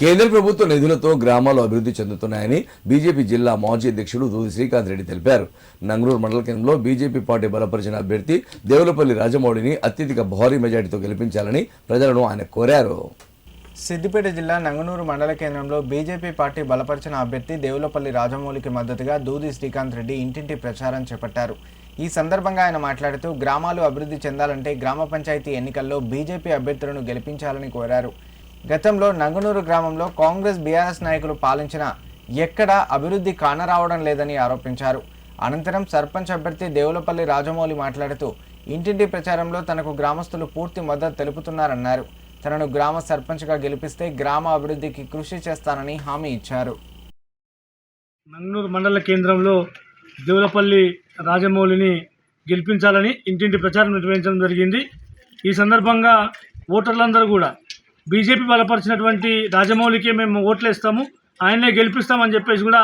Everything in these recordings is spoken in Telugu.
కేంద్ర ప్రభుత్వ నిధులతో గ్రామాలు అభివృద్ధి చెందుతున్నాయని బీజేపీ జిల్లా మాజీ అధ్యక్షుడు దూది శ్రీకాంత్ రెడ్డి తెలిపారు. నంగనూరు మండల కేంద్రంలో బీజేపీ పార్టీ బలపరిచిన అభ్యర్థి దేవులపల్లి రాజమౌళిని అత్యధిక భారీ మెజార్టీతో గెలిపించాలని ప్రజలను ఆయన కోరారు. సిద్దిపేట జిల్లా నంగనూరు మండల కేంద్రంలో బీజేపీ పార్టీ బలపరిచిన అభ్యర్థి దేవులపల్లి రాజమౌళికి మద్దతుగా దూది శ్రీకాంత్ రెడ్డి ఇంటింటి ప్రచారం చేపట్టారు. ఈ సందర్భంగా ఆయన మాట్లాడుతూ గ్రామాలు అభివృద్ధి చెందాలంటే గ్రామ పంచాయతీ ఎన్నికల్లో బీజేపీ అభ్యర్థులను గెలిపించాలని కోరారు. గతంలో నంగనూరు గ్రామంలో కాంగ్రెస్ బీఆర్ఎస్ నాయకులు పాలించిన ఎక్కడా అభివృద్ధి కానరావడం లేదని ఆరోపించారు. అనంతరం సర్పంచ్ అభ్యర్థి దేవులపల్లి రాజమౌళి మాట్లాడుతూ ఇంటింటి ప్రచారంలో తనకు గ్రామస్తులు పూర్తి మద్దతు తెలుపుతున్నారన్నారు. తనను గ్రామ సర్పంచ్గా గెలిపిస్తే గ్రామ అభివృద్ధికి కృషి చేస్తానని హామీ ఇచ్చారు. నంగనూరు మండల కేంద్రంలో దేవులపల్లి రాజమౌళిని గెలిపించాలని ఇంటింటి ప్రచారం నిర్వహించడం జరిగింది. ఈ సందర్భంగా ఓటర్లందరూ కూడా బీజేపీ బలపరిచినటువంటి రాజమౌళికే మేము ఓట్లు వేస్తాము గెలిపిస్తామని చెప్పేసి కూడా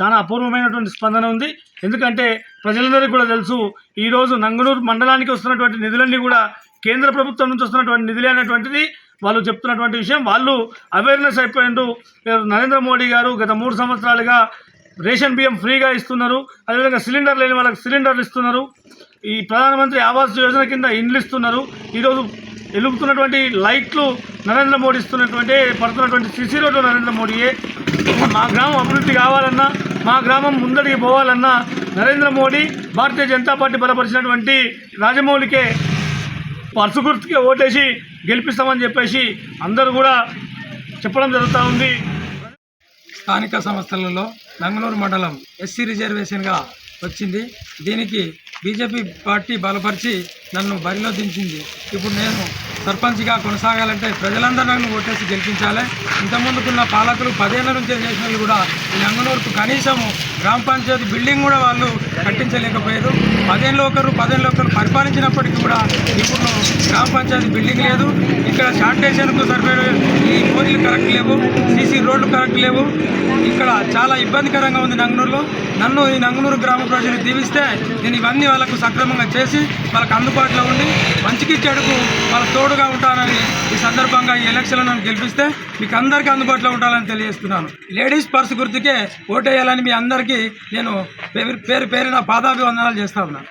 చాలా అపూర్వమైనటువంటి స్పందన ఉంది. ఎందుకంటే ప్రజలందరికీ కూడా తెలుసు ఈరోజు నంగనూరు మండలానికి వస్తున్నటువంటి నిధులన్నీ కూడా కేంద్ర ప్రభుత్వం నుంచి వస్తున్నటువంటి నిధులే అనేటువంటిది వాళ్ళు చెప్తున్నటువంటి విషయం. వాళ్ళు అవేర్నెస్ అయిపోయిండు నరేంద్ర మోడీ గారు గత మూడు సంవత్సరాలుగా రేషన్ బియ్యం ఫ్రీగా ఇస్తున్నారు. అదేవిధంగా సిలిండర్ లేని వాళ్ళకి సిలిండర్లు ఇస్తున్నారు. ఈ ప్రధానమంత్రి ఆవాస్ యోజన కింద ఇండ్లు ఇస్తున్నారు. ఈరోజు వెలుగుతున్నటువంటి లైట్లు నరేంద్ర మోడీ ఇస్తున్నటువంటి పడుతున్నటువంటి సిసి రోడ్డు నరేంద్ర మోడీయే. మా గ్రామం అభివృద్ధి కావాలన్నా మా గ్రామం ముందడికి పోవాలన్నా నరేంద్ర మోడీ భారతీయ జనతా పార్టీ బలపరిచినటువంటి రాజమౌళికే పర్సు గుర్తుకే ఓటేసి గెలిపిస్తామని చెప్పేసి అందరూ కూడా చెప్పడం జరుగుతూ ఉంది. స్థానిక సంస్థలలో నంగనూరు మండలం ఎస్సీ రిజర్వేషన్గా వచ్చింది. దీనికి బీజేపీ పార్టీ బలపరిచి నన్ను బరిలో దించింది. ఇప్పుడు నేను సర్పంచ్గా కొనసాగాలంటే ప్రజలందరూ నన్ను ఓటేసి గెలిపించాలి. ఇంతకుముందుకున్న పాలకులు పదేళ్ళ నుంచే చేసిన వాళ్ళు కూడా ఈ నంగనూరుకు కనీసం గ్రామ పంచాయతీ బిల్డింగ్ కూడా వాళ్ళు కట్టించలేకపోయారు. పదేళ్ళు ఒకరు పదేళ్ళు ఒకరు పరిపాలించినప్పటికీ కూడా ఇప్పుడు గ్రామ పంచాయతీ బిల్డింగ్ లేదు. ఇక్కడ శానిటేషన్కు సరిపోయే ఈ మోరీలు కరెక్ట్ లేవు సీసీ రోడ్లు కరెక్ట్ లేవు. ఇక్కడ చాలా ఇబ్బందికరంగా ఉంది నంగనూరులో. నన్ను ఈ నంగనూరు గ్రామ ప్రజలు దీవిస్తే నేను ఇవన్నీ వాళ్ళకు సక్రమంగా చేసి వాళ్ళకు అందుబాటులో ఉండి మంచికి చెడుకు వాళ్ళ తోడుగా ఉంటానని ఈ సందర్భంగా ఈ ఎలక్షన్లో నన్ను గెలిపిస్తే మీకు అందరికీ అందుబాటులో ఉండాలని తెలియజేస్తున్నాను. లేడీస్ పర్స్ గుర్తుకే ఓటేయాలని మీ అందరికీ నేను పేరు పేరు పేరున పాదాభివందనాలు చేస్తా ఉన్నాను